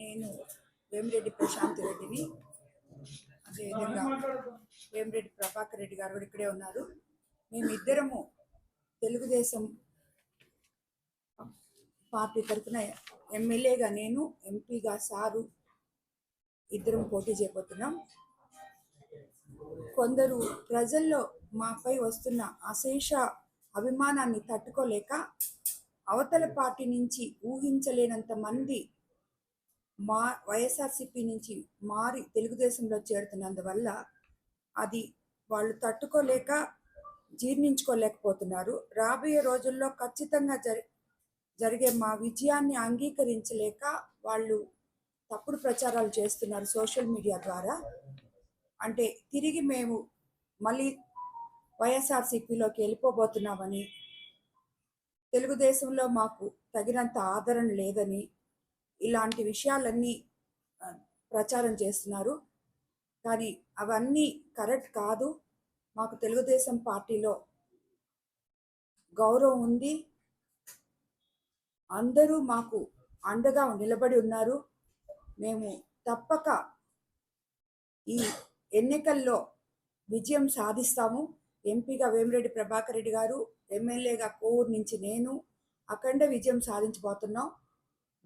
నేను వేమిరెడ్డి ప్రశాంత్ రెడ్డిని అదేవిధంగా వేమిరెడ్డి ప్రభాకర్ రెడ్డి గారు కూడా ఇక్కడే ఉన్నారు. మేమిద్దరము తెలుగుదేశం పార్టీ తరఫున ఎమ్మెల్యేగా నేను ఎంపీగా సారు ఇద్దరం పోటీ చేయబోతున్నాం. కొందరు ప్రజల్లో మాపై వస్తున్న అశేష అభిమానాన్ని తట్టుకోలేక అవతల పార్టీ నుంచి ఊహించలేనంత మంది మా వైఎస్ఆర్సిపి నుంచి మారి తెలుగుదేశంలో చేరుతున్నందువల్ల అది వాళ్ళు తట్టుకోలేక జీర్ణించుకోలేకపోతున్నారు. రాబోయే రోజుల్లో ఖచ్చితంగా జరి జరిగే మా విజయాన్ని అంగీకరించలేక వాళ్ళు తప్పుడు ప్రచారాలు చేస్తున్నారు సోషల్ మీడియా ద్వారా. అంటే తిరిగి మేము మళ్ళీ వైఎస్ఆర్సీపీలోకి వెళ్ళిపోబోతున్నామని తెలుగుదేశంలో మాకు తగినంత ఆదరణ లేదని ఇలాంటి విషయాలన్నీ ప్రచారం చేస్తున్నారు. కానీ అవన్నీ కరెక్ట్ కాదు. మాకు తెలుగుదేశం పార్టీలో గౌరవం ఉంది. అందరూ మాకు అండగా నిలబడి ఉన్నారు. మేము తప్పక ఈ ఎన్నికల్లో విజయం సాధిస్తాము. ఎంపీగా వేమిరెడ్డి ప్రభాకర్ రెడ్డి గారు ఎమ్మెల్యేగా కోవూరు నుంచి నేను అఖండ విజయం సాధించబోతున్నాం.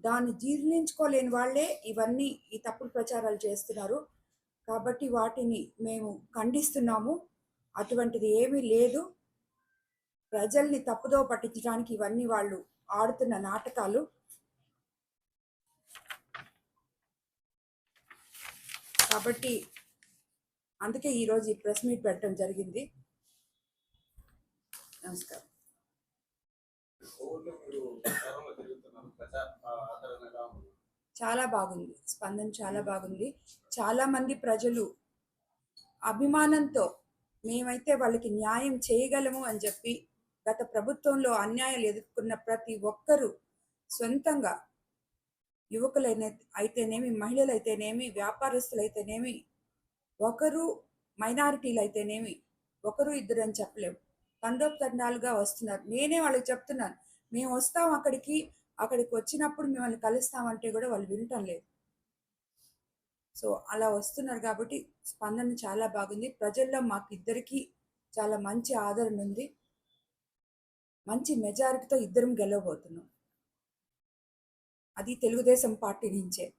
దాన్ని జీర్ణించుకోలేని వాళ్ళే ఇవన్నీ ఈ తప్పుడు ప్రచారాలు చేస్తున్నారు. కాబట్టి వాటిని మేము ఖండిస్తున్నాము. అటువంటిది ఏమీ లేదు. ప్రజల్ని తప్పుదో పట్టించడానికి ఇవన్నీ వాళ్ళు ఆడుతున్న నాటకాలు. కాబట్టి అందుకే ఈరోజు ఈ ప్రెస్ మీట్ పెట్టడం జరిగింది. నమస్కారం ఊర్లో మీరు ప్రచారంలో తిరుగుతున్నారు ప్రచార ఆదరణ ఎలా ఉంది చాలా బాగుంది. స్పందన చాలా బాగుంది. చాలా మంది ప్రజలు అభిమానంతో మేమైతే వాళ్ళకి న్యాయం చేయగలము అని చెప్పి గత ప్రభుత్వంలో అన్యాయాలు ఎదుర్కొన్న ప్రతి ఒక్కరూ సొంతంగా యువకులైన అయితేనేమి మహిళలు అయితేనేమి వ్యాపారస్తులు అయితేనేమి ఒకరు మైనారిటీలు అయితేనేమి ఒకరు ఇద్దరు అని చెప్పలేము తండోపతండాలుగా వస్తున్నారు. నేనే వాళ్ళకి చెప్తున్నాను. మేము వస్తాం అక్కడికి అక్కడికి వచ్చినప్పుడు మిమ్మల్ని కలుస్తామంటే కూడా వాళ్ళు వినటం లేదు. సో అలా వస్తున్నారు కాబట్టి స్పందన చాలా బాగుంది. ప్రజల్లో మాకు ఇద్దరికీ చాలా మంచి ఆదరణ ఉంది. మంచి మెజారిటీతో ఇద్దరం గెలవబోతున్నాం. అది తెలుగుదేశం పార్టీ నుంచే.